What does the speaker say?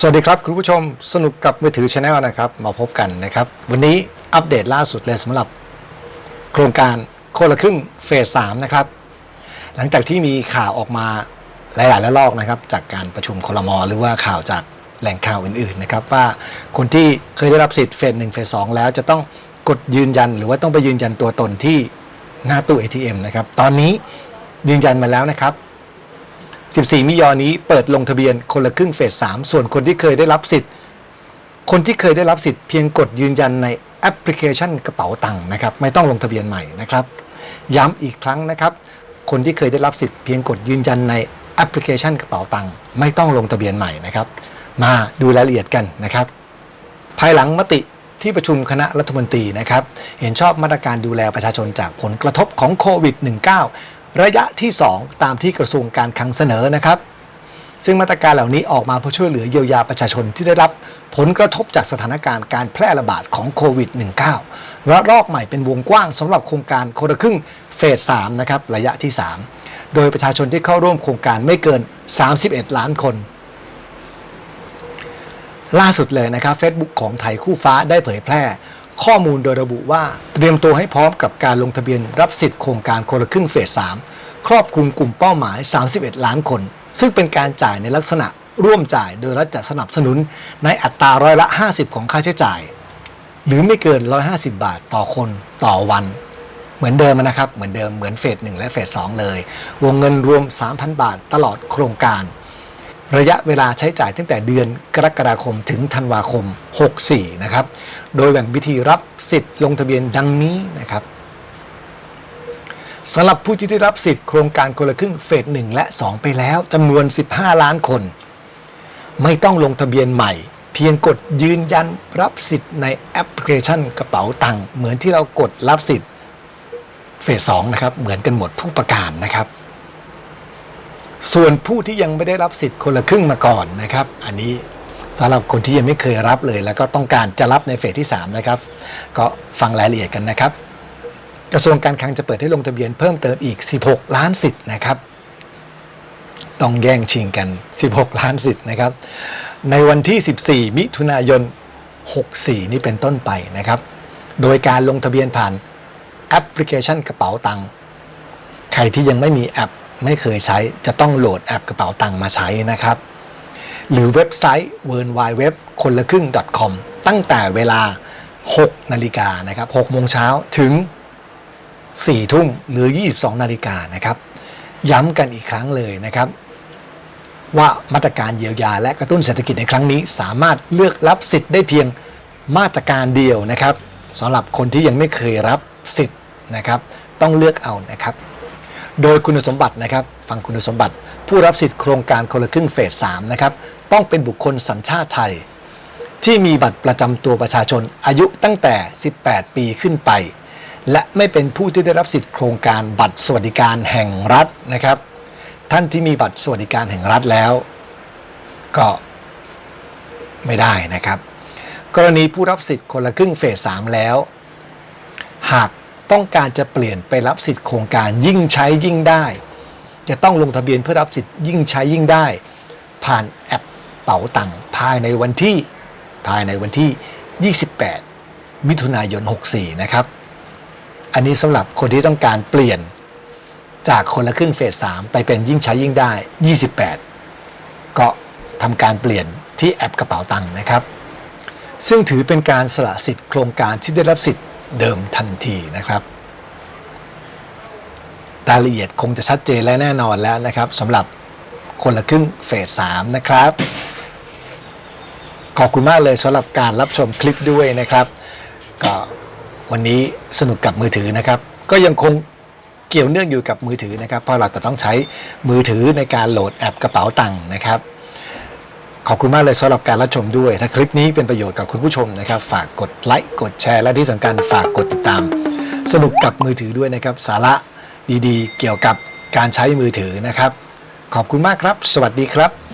สวัสดีครับ คุณผู้ชมสนุกกับมือถือชาแนลนะครับ มาพบกันนะครับ วันนี้อัปเดตล่าสุดเลยสำหรับ โครงการคนละครึ่งเฟสสามนะครับ หลังจากที่มีข่าวออกมาหลายๆระลอกนะครับ จากการประชุมคลมหรือว่าข่าวจากแหล่งข่าวอื่นๆนะครับ ว่าคนที่เคยได้รับสิทธิ์เฟสหนึ่งเฟสสองแล้วจะต้องกดยืนยันหรือว่าต้องไปยืนยันตัวตนที่หน้าตู้ ATM นะครับตอนนี้ยืนยันมาแล้วนะครับ 14 มิยอนี้เปิดลงทะเบียนคนละครึ่งเฟส 3 ส่วนคนที่เคยได้รับสิทธิ์ คนที่เคยได้รับสิทธิ์เพียงกดยืนยันในแอปพลิเคชันกระเป๋าตังค์นะครับ ไม่ต้องลงทะเบียนใหม่นะครับ ย้ำอีกครั้งนะครับ คนที่เคยได้รับสิทธิ์เพียงกดยืนยันในแอปพลิเคชันกระเป๋าตังค์ไม่ต้องลงทะเบียนใหม่นะครับ มาดูรายละเอียดกันนะครับ ภายหลังมติที่ประชุมคณะรัฐมนตรีนะครับ เห็นชอบมาตรการดูแลประชาชนจากผลกระทบของโควิด -19 ระยะที่ 2 ตามที่กระทรวงการคลังเสนอนะครับ ซึ่งมาตรการเหล่านี้ออกมาเพื่อช่วยเหลือเยียวยาประชาชนที่ได้รับผลกระทบจากสถานการณ์การแพร่ระบาดของโควิด -19 ระลอกใหม่เป็นวงกว้างสำหรับโครงการคนละครึ่งเฟส3นะครับระยะที่ 3 โดยประชาชนที่เข้าร่วมโครงการไม่เกิน 31 ล้านคน ล่าสุดเลยนะครับ Facebook ของไทยคู่ฟ้าได้เผยแพร่ ข้อมูลโดยระบุว่าเตรียมตัวให้พร้อมกับการลงทะเบียนรับสิทธิ์โครงการคนละครึ่งเฟส 3 ครอบคลุมกลุ่มเป้าหมาย 31 ล้านคน ซึ่งเป็นการจ่ายในลักษณะร่วมจ่ายโดยรัฐจะสนับสนุนในอัตราร้อยละ 50 ของค่าใช้จ่าย หรือไม่เกิน 150 บาทต่อคนต่อวัน เหมือนเดิมนะครับ เหมือนเดิมเหมือนเฟส 1 และเฟส 2 เลย วงเงินรวม 3,000 บาทตลอดโครงการ ระยะเวลาใช้จ่ายตั้งแต่เดือนกรกฎาคมถึงธันวาคม 64 นะครับ โดยแบ่งวิธีรับสิทธิ์ลงทะเบียนดังนี้นะครับสำหรับผู้ที่ได้รับสิทธิ์โครงการคนละครึ่งเฟส1และ 2 ไปแล้วจำนวน 15 ล้านคน ไม่ต้องลงทะเบียนใหม่ เพียงกดยืนยันรับสิทธิ์ในแอปพลิเคชันกระเป๋าตังค์เหมือนที่เรากดรับสิทธิ์เฟส2นะครับเหมือนกันหมดทุกประการนะครับ ส่วนผู้ที่ยังไม่ได้รับสิทธิ์คนละครึ่งมาก่อนนะครับ อันนี้สำหรับคนที่ยังไม่เคยรับเลย แล้วก็ต้องการจะรับในเฟสที่ 3 นะครับ ก็ฟังรายละเอียดกันนะครับ กระทรวงการคลังจะเปิดให้ลงทะเบียนเพิ่มเติมอีก 16 ล้านสิทธิ์นะครับ ต้องแย่งชิงกัน 16 ล้านสิทธิ์นะครับ ในวันที่ 14 มิถุนายน 64 นี้เป็นต้นไปนะครับ โดยการลงทะเบียนผ่านแอปพลิเคชันกระเป๋าตังค์ใครที่ยังไม่มีแอป ไม่เคยใช้จะต้องโหลดแอปกระเป๋าตังค์มาใช้นะครับ หรือเว็บไซต์ w w w คนละครึ่ง .com ตั้งแต่เวลา 6 นาฬิกานะครับ6โมงเช้าถึง 4 ทุ่มหรือ 22 นาฬิกานะครับ ย้ำกันอีกครั้งเลยนะครับว่ามาตรการเยียวยาและกระตุ้นเศรษฐกิจในครั้งนี้ สามารถเลือกรับสิทธิ์ได้เพียงมาตรการเดียวนะครับสำหรับคนที่ยังไม่เคยรับสิทธิ์นะครับ ต้องเลือกเอานะครับ โดยคุณสมบัตินะครับฟังคุณสมบัติ ผู้รับสิทธิ์โครงการคนละครึ่งเฟส3นะครับต้องเป็นบุคคลสัญชาติไทย ที่มีบัตรประจำตัวประชาชนอายุตั้งแต่ 18 ปีขึ้นไป และไม่เป็นผู้ที่ได้รับสิทธิ์โครงการบัตรสวัสดิการแห่งรัฐนะครับ ท่านที่มีบัตรสวัสดิการแห่งรัฐแล้ว ก็ไม่ได้นะครับ กรณีผู้รับสิทธิ์คนละครึ่งเฟส3แล้ว หาก ต้องการจะเปลี่ยนไปรับสิทธิ์โครงการยิ่งใช้ยิ่งได้ จะต้องลงทะเบียนเพื่อรับสิทธิ์ยิ่งใช้ยิ่งได้ ผ่านแอปเป๋าตังค์ภายในวันที่ภายในวันที่ 28 มิถุนายน 64 นะครับ อันนี้สำหรับคนที่ต้องการเปลี่ยนจากคนละครึ่งเฟส 3 ไปเป็นยิ่งใช้ยิ่งได้ 28 ก็ทำการเปลี่ยนที่แอปกระเป๋าตังค์นะครับ ซึ่งถือเป็นการสละสิทธิ์โครงการที่ได้รับสิทธิ์ เดิมทันทีนะครับ รายละเอียดคงจะชัดเจนและแน่นอนแล้วนะครับสำหรับคนละครึ่งเฟส3นะครับ ขอบคุณมากเลยสำหรับการรับชมคลิปด้วยนะครับ ก็วันนี้สนุกกับมือถือนะครับ ก็ยังคงเกี่ยวเนื่องอยู่กับมือถือนะครับ เพราะเราจะต้องใช้มือถือในการโหลดแอปกระเป๋าตังค์นะครับ ขอบคุณมากเลยสำหรับการรับชมด้วย ถ้าคลิปนี้เป็นประโยชน์กับคุณผู้ชมนะครับ ฝากกดไลค์กดแชร์และที่สำคัญฝากกดติดตาม สนุกกับมือถือด้วยนะครับ สาระดีๆ เกี่ยวกับการใช้มือถือนะครับ ขอบคุณมากครับ สวัสดีครับ